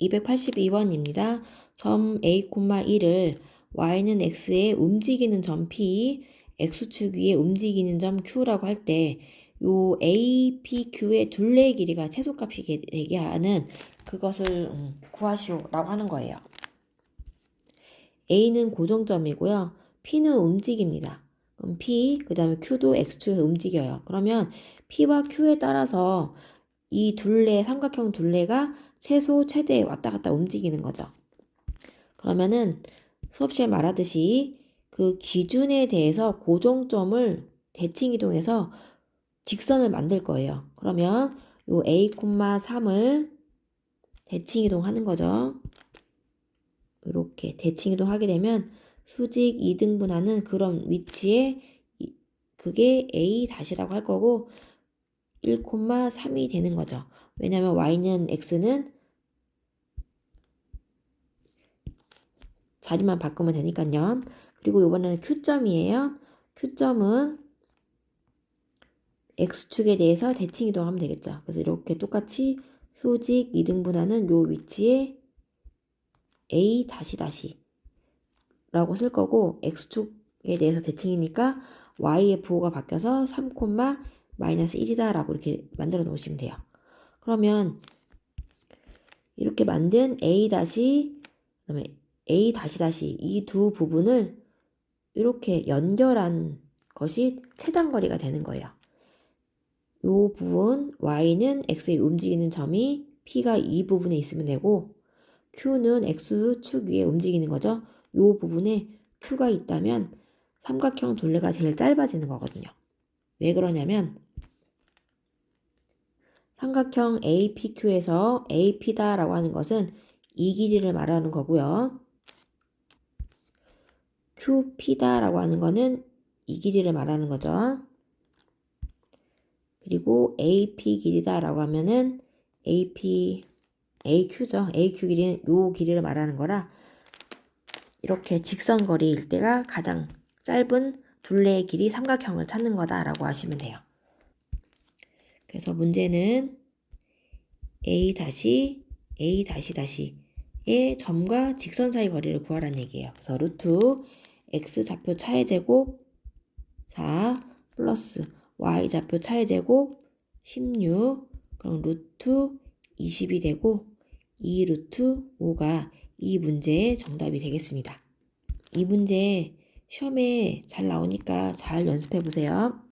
282번입니다. 점 A, 1을 y는 x에 움직이는 점 P, x축 위에 움직이는 점 Q라고 할 때 요 A, P, Q의 둘레의 길이가 최소값이 되게 하는 그것을 음, 구하시오라고 하는 거예요. A는 고정점이고요. P는 움직입니다. 그럼 P, 그 다음에 Q도 X축에서 움직여요. 그러면 P와 Q에 따라서 이 둘레, 삼각형 둘레가 최소, 최대 왔다 갔다 움직이는 거죠. 그러면은 수업 시간에 말하듯이 그 기준에 대해서 고정점을 대칭 이동해서 직선을 만들 거예요. 그러면 요 A, 3을 대칭 이동하는 거죠. 이렇게 대칭 이동하게 되면 수직 2등분하는 그런 위치에 이- 그게 A 다시라고 할 거고 1,3이 되는 거죠. 왜냐면 y는 x는 자리만 바꾸면 되니까요. 그리고 이번에는 q점이에요. q점은 x축에 대해서 대칭 이동하면 되겠죠. 그래서 이렇게 똑같이 수직 2등분하는 요 위치에 a 다시 다시 라고 쓸 거고 x축에 대해서 대칭이니까 y의 부호가 바뀌어서 3, 마이너스 1이다 라고 이렇게 만들어 놓으시면 돼요. 그러면 이렇게 만든 a 다시 그다음에 a 다시 다시 이 두 부분을 이렇게 연결한 것이 최단거리가 되는 거예요. 요 부분 y는 x에 움직이는 점이 p가 이 부분에 있으면 되고 q는 x축 위에 움직이는 거죠. 요 부분에 q가 있다면 삼각형 둘레가 제일 짧아지는 거거든요. 왜 그러냐면 삼각형 APQ에서 AP다라고 하는 것은 이 길이를 말하는 거고요. QP다라고 하는 거는 이 길이를 말하는 거죠. 그리고 AP 길이다라고 하면은 AP AQ죠. AQ 길이는 요 길이를 말하는 거라 이렇게 직선 거리일 때가 가장 짧은 둘레의 길이 삼각형을 찾는 거다라고 하시면 돼요. 그래서 문제는 A 다시 A 다시 다시의 점과 직선 사이 거리를 구하라는 얘기예요. 그래서 루트 x 좌표 차의 제곱 4 플러스 y 좌표 차의 제곱 16 그럼 루트 20이 되고 2 루트 5가 이 문제의 정답이 되겠습니다. 이 문제 시험에 잘 나오니까 잘 연습해 보세요.